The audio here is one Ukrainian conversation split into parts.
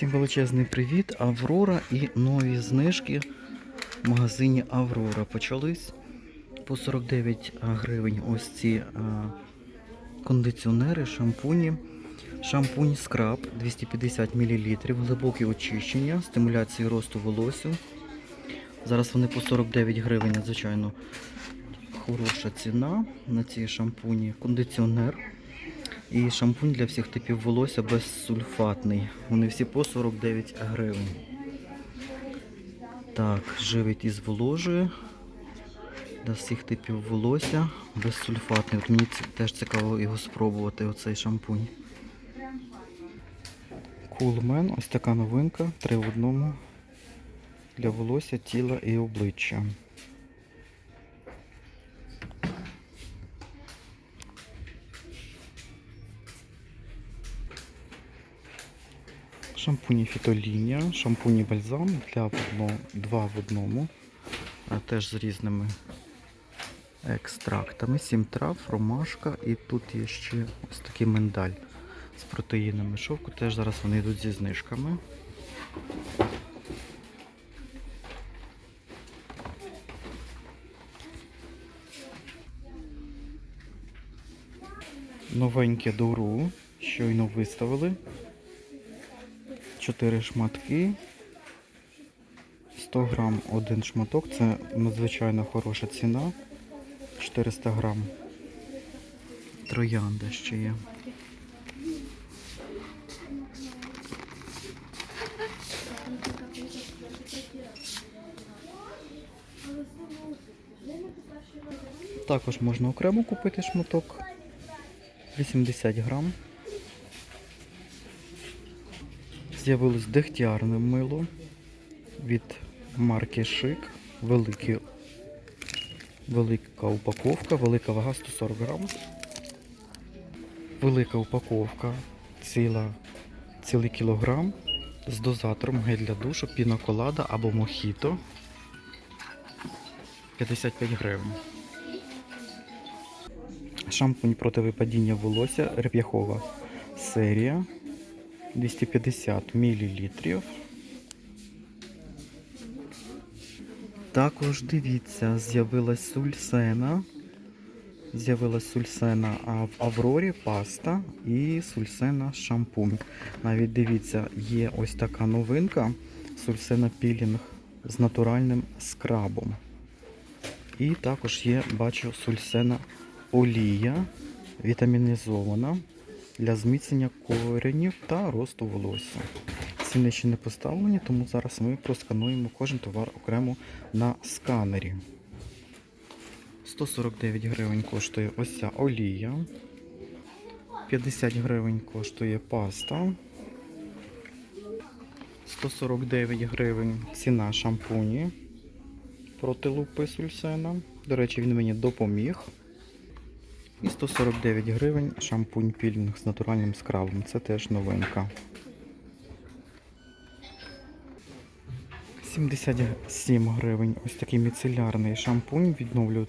Всім величезний привіт, Аврора і нові знижки в магазині Аврора почались. По 49 гривень ось ці кондиціонери, шампуні. Шампунь скраб 250 мл, глибоке очищення, стимуляції росту волосся. Зараз вони по 49 гривень, звичайно, хороша ціна на ці шампуні. Кондиціонер. І шампунь для всіх типів волосся безсульфатний. Вони всі по 49 гривень. Так, живить із воложею. Для всіх типів волосся безсульфатний. От мені теж цікаво його спробувати, оцей шампунь. Coolman, ось така новинка, три в одному для волосся, тіла і обличчя. Шампуні фітолінія, шампуні бальзам для одно, два в одному, а теж з різними екстрактами. Сім трав, ромашка і тут є ще ось такий миндаль з протеїнами шовку. Теж зараз вони йдуть зі знижками. Новеньке дуру щойно виставили. Чотири шматки. 100 грам один шматок. Це надзвичайно хороша ціна. 400 грам. Троянда ще є. Також можна окремо купити шматок. 80 грам. З'явилось дегтярне мило від марки Шик. Великі, велика упаковка, велика вага 140 грам. Велика упаковка, ціла, цілий кілограм з дозатором гель для душу, пінаколада або мохіто. 55 гривень. Шампунь проти випадіння волосся реп'яхова серія 250 мл. Також дивіться, з'явилась сульсена. З'явилась сульсена в Аврорі паста і сульсена шампунь. Навіть дивіться, є ось така новинка сульсена пілінг з натуральним скрабом. І також є, бачу, сульсена олія вітамінізована для зміцнення коренів та росту волосся. Ціни ще не поставлені, тому зараз ми проскануємо кожен товар окремо на сканері. 149 гривень коштує ось ця олія. 50 гривень коштує паста. 149 гривень ціна шампуні проти лупи сульсена. До речі, він мені допоміг. І 149 гривень шампунь пілінг з натуральним скрабом. Це теж новинка. 77 гривень. Ось такий міцелярний шампунь відновлює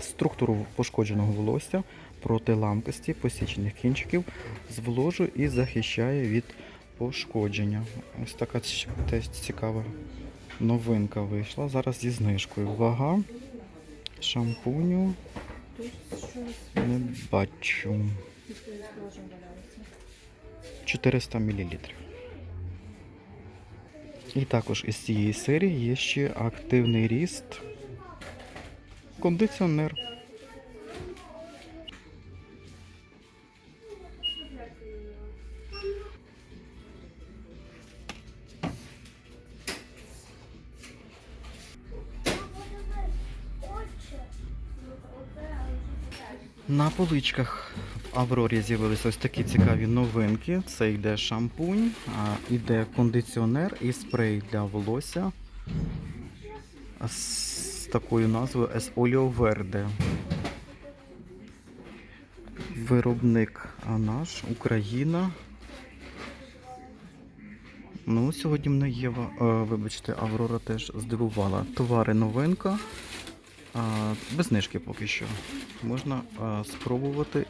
структуру пошкодженого волосся проти ламкості, посічених кінчиків, зволожує і захищає від пошкодження. Ось така теж цікава новинка вийшла. Зараз зі знижкою. Вага шампуню не бачу. 400 мл. І також із цієї серії є ще активний ріст. Кондиціонер. На поличках в Аврорі з'явилися ось такі цікаві новинки. Це йде шампунь, а, йде кондиціонер і спрей для волосся з такою назвою Olio Verde. Виробник наш Україна. Ну, сьогодні мене е, вибачте, Аврора теж здивувала. Товари новинка. Без знижки поки що. Можна спробувати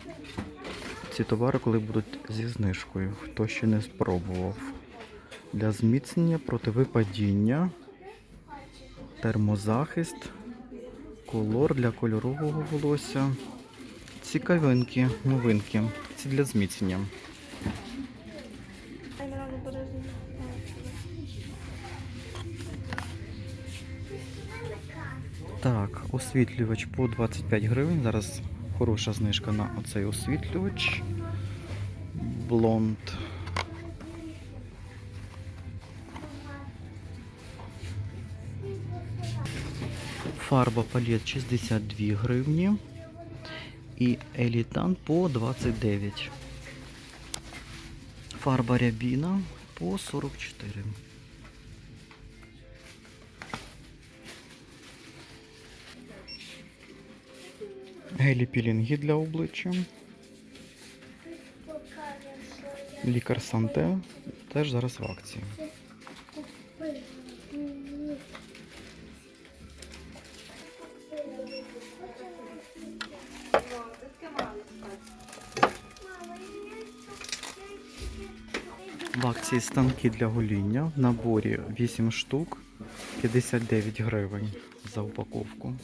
ці товари, коли будуть зі знижкою. Хто ще не спробував. для зміцнення проти випадіння, термозахист, колор для кольорового волосся. Цікавинки, новинки. Це для зміцнення. Освітлювач по 25 гривень. Зараз хороша знижка на оцей освітлювач. Блонд. Фарба палет 62 гривні. І елітан по 29. Фарба рябіна по 44. Гелі пілінги для обличчя. Лікар Санте теж зараз в акції. В акції станки для гоління в наборі 8 штук 59 гривень за упаковку.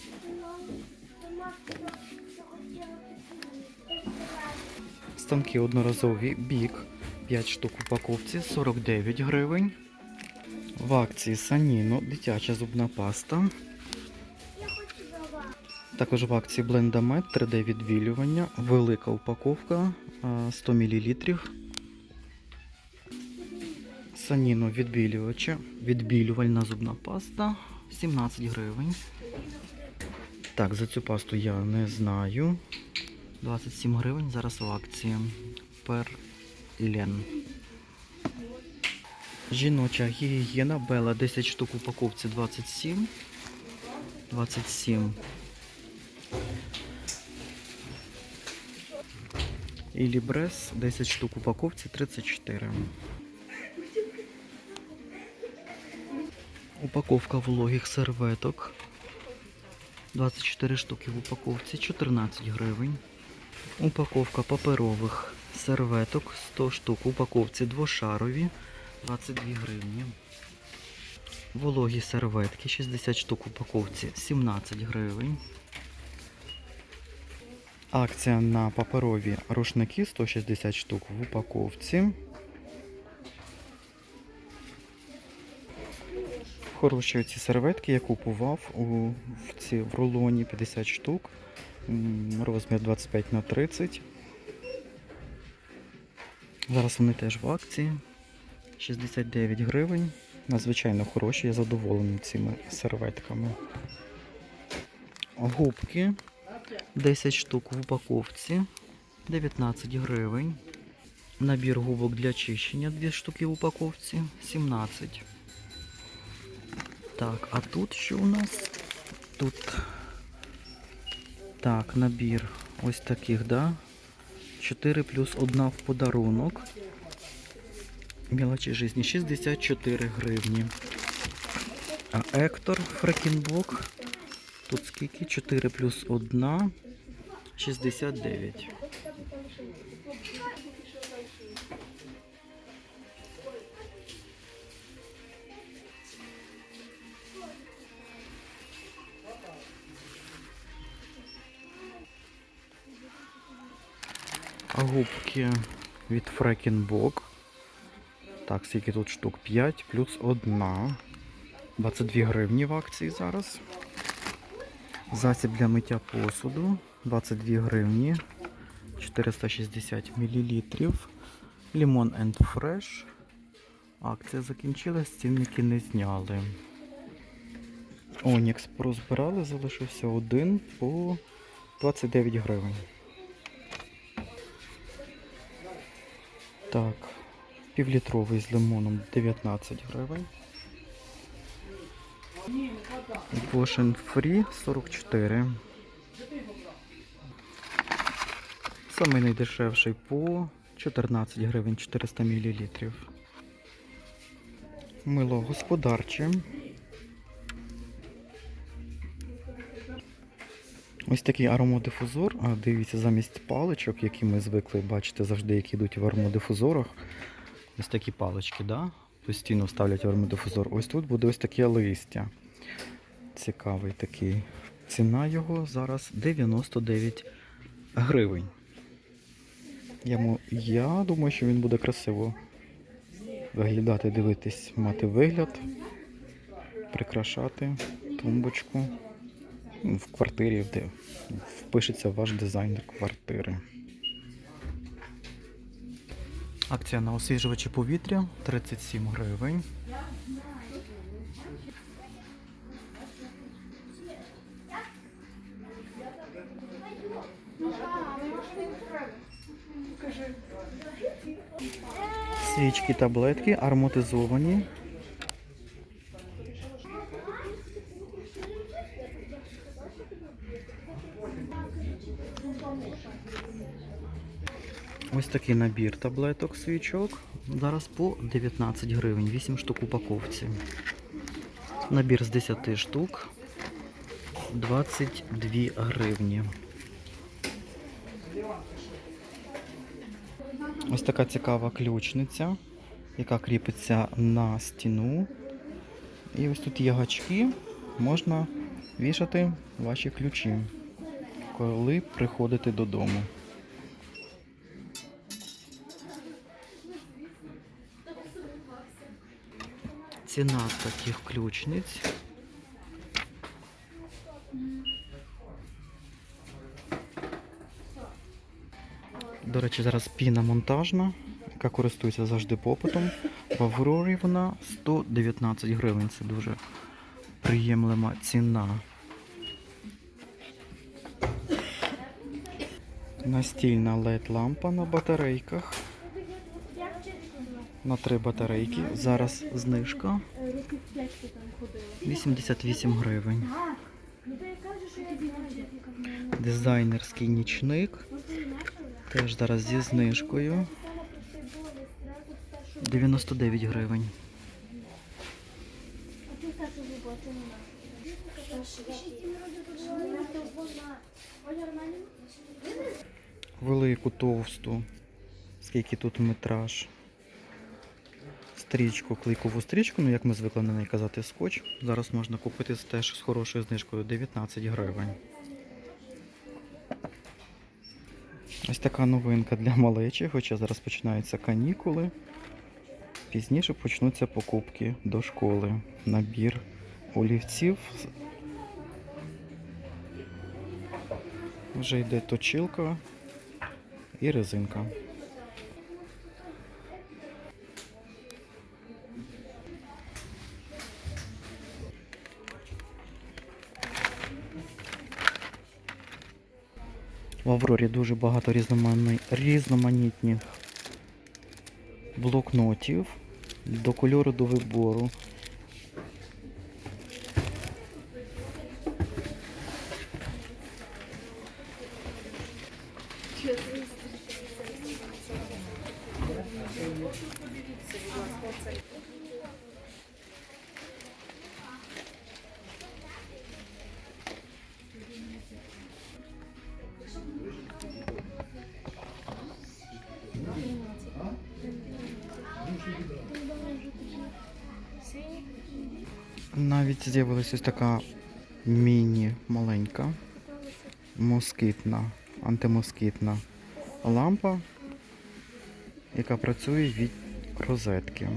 Станки одноразові бік 5 штук упаковці 49 гривень. В акції Саніно дитяча зубна паста. Також в акції Блендамет 3D відбілювання. Велика упаковка 100 мл. Саніно відбілювача. Відбілювальна зубна паста 17 гривень. Так, за цю пасту я не знаю. 27 гривень зараз в акції. Перлен. Жіноча гігієна Бела 10 штук в упаковці 27. 27. І Лібрес 10 штук в упаковці 34. Упаковка вологих серветок. 24 штуки в упаковці 14 гривень. Упаковка паперових серветок 100 штук упаковці двошарові 22 гривні. Вологі серветки 60 штук упаковці 17 гривень. Акція на паперові рушники 160 штук в упаковці. Хороші ці серветки я купував у, в, ці, в рулоні 50 штук. Розмір 25 на 30. Зараз вони теж в акції. 69 гривень. Надзвичайно хороші, я задоволений цими серветками. Губки 10 штук в упаковці. 19 гривень. Набір губок для чищення 2 штуки в упаковці. 17. Так, а тут що у нас? Тут так, набір ось таких, да? 4 плюс 1 в подарунок. Мелочі житті 64 гривні. А Ектор Фрекінбок. Тут скільки? 4 плюс 1. 69. А від Фрекінбок. Так, скільки тут штук? 5 плюс 1. 22 гривні в акції зараз. Засіб для миття посуду 22 гривні. 460 мл. Лімон and Fresh. Акція закінчилась, цінники не зняли. Онікс порозбирали, залишився один по 29 гривень. Так, півлітровий з лимоном 19 гривень. Wash Free 44. Самий найдешевший по 14 гривень 400 мл. Мило господарче. Ось такий аромодифузор. Дивіться, замість паличок, які ми звикли бачити завжди, які йдуть в аромодифузорах. Ось такі палички, да? постійно ставлять армидифузор. Ось тут буде ось таке листя. Цікавий такий. Ціна його зараз 99 гривень. Я, я думаю, що він буде красиво виглядати, дивитись, мати вигляд, прикрашати тумбочку в квартирі, де впишеться ваш дизайнер квартири. Акція на освіжувачі повітря 37 гривень. Свічки таблетки ароматизовані. Ось такий набір таблеток свічок. Зараз по 19 гривень, 8 штук упаковці. Набір з 10 штук 22 гривні. Ось така цікава ключниця, яка кріпиться на стіну. І ось тут є гачки, можна вішати ваші ключі, коли приходите додому. Ціна таких ключниць. До речі, зараз піна монтажна, яка користується завжди попитом. В Аврорі вона 119 гривень. Це дуже приємлива ціна. Настільна LED лампа на батарейках. На три батарейки. Зараз знижка 88 гривень. Дизайнерський нічник. Теж зараз зі знижкою 99 гривень. Велику товсту. Скільки тут метраж. Стрічку, клейкову стрічку, ну як ми звикли на неї казати скотч. Зараз можна купити теж з хорошою знижкою 19 гривень. Ось така новинка для малечі, хоча зараз починаються канікули. Пізніше почнуться покупки до школи. Набір олівців. Вже йде точилка і резинка. В Аврорі дуже багато різноманітних, блокнотів до кольору до вибору. Навіть з'явилася ось така міні-маленька москітна, антимоскітна лампа, яка працює від розетки.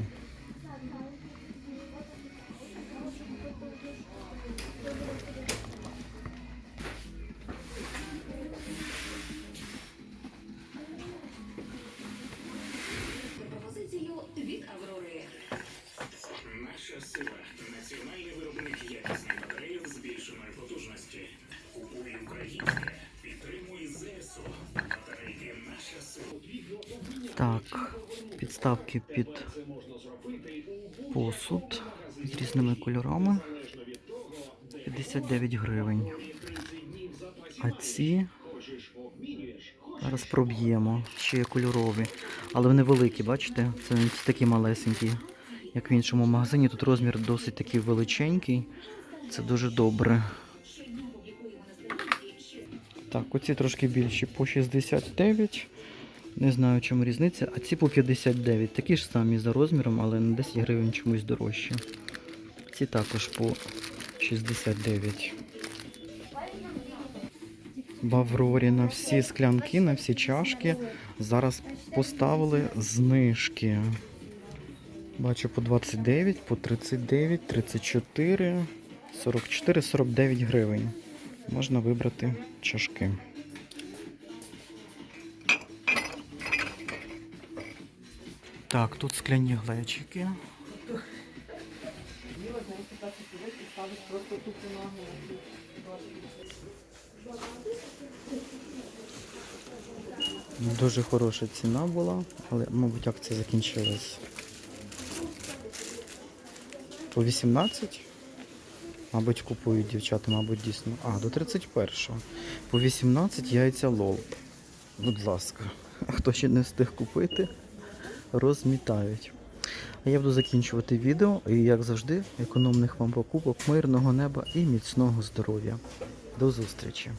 Підставки під посуд з різними кольорами. 59 гривень. А ці зараз проб'ємо. Ще є кольорові. Але вони великі, бачите? Це не такі малесенькі, як в іншому магазині. Тут розмір досить такий величенький. Це дуже добре. Так, оці трошки більші по 69. Не знаю, чому різниця. А ці по 59. Такі ж самі за розміром, але на 10 гривень чомусь дорожче. Ці також по 69. В Аврорі на всі склянки, на всі чашки. Зараз поставили знижки. Бачу по 29, по 39, 34, 44, 49 гривень. Можна вибрати чашки. Так, тут скляні глечики. Дуже хороша ціна була, але, мабуть, акція закінчилась. По 18? Мабуть, купують дівчата, мабуть, дійсно. А, до 31-го. По 18 яйця лол. Будь ласка. А хто ще не встиг купити, розмітають. А я буду закінчувати відео і, як завжди, економних вам покупок, мирного неба і міцного здоров'я. До зустрічі!